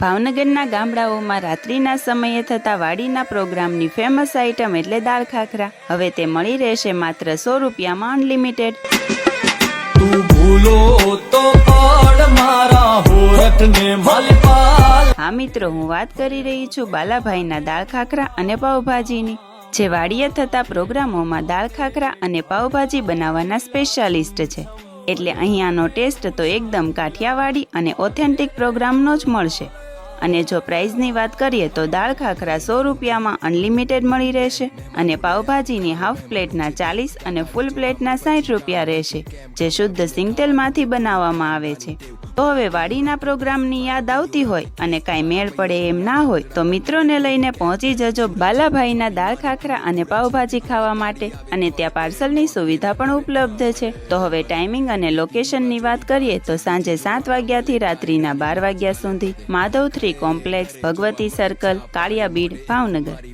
ભાવનગરના ગામડાઓમાં રાત્રિના સમયે થતા વાડીના પ્રોગ્રામની ફેમસ આઇટમ એટલે દાળ ખાખરા. હવે તે મળી રહેશે માત્ર સો રૂપિયામાં અનલિમિટેડ. હા મિત્રો હું વાત કરી રહી છું બાલાભાઈના દાળ ખાખરા અને પાવભાજીની જે વાડીએ થતા પ્રોગ્રામોમાં દાળ ખાખરા અને પાવભાજી બનાવવાના સ્પેશિયાલિસ્ટ છે. એટલે અહીંયાનો ટેસ્ટ તો એકદમ કાઠિયાવાડી અને ઓથેન્ટિક પ્રોગ્રામનો જ મળશે. અને જો પ્રાઇઝની વાત કરીએ તો દાળ ખાખરા સો રૂપિયામાં અનલિમિટેડ મળી રહેશે અને પાવભાજીની હાફ પ્લેટના ચાલીસ અને ફૂલ પ્લેટના સાઠ રૂપિયા રહેશે, જે શુદ્ધ સિંગતેલમાંથી બનાવવામાં આવે છે. તો હવે વાડીના પ્રોગ્રામની યાદ આવતી હોય અને કાંઈ મેળ પડે એમ ના હોય, તો મિત્રોને લઈને પહોંચી જજો બાલાભાઈના દાળ ખાખરા અને પાવભાજી ખાવા માટે અને ત્યાં પાર્સલની સુવિધા પણ ઉપલબ્ધ છે. તો હવે ટાઈમિંગ અને લોકેશનની વાત કરીએ તો સાંજે સાત વાગ્યાથી રાત્રિના બાર વાગ્યા સુધી Madhav three complex Bhagwati circle Kaliyabid Bhavnagar.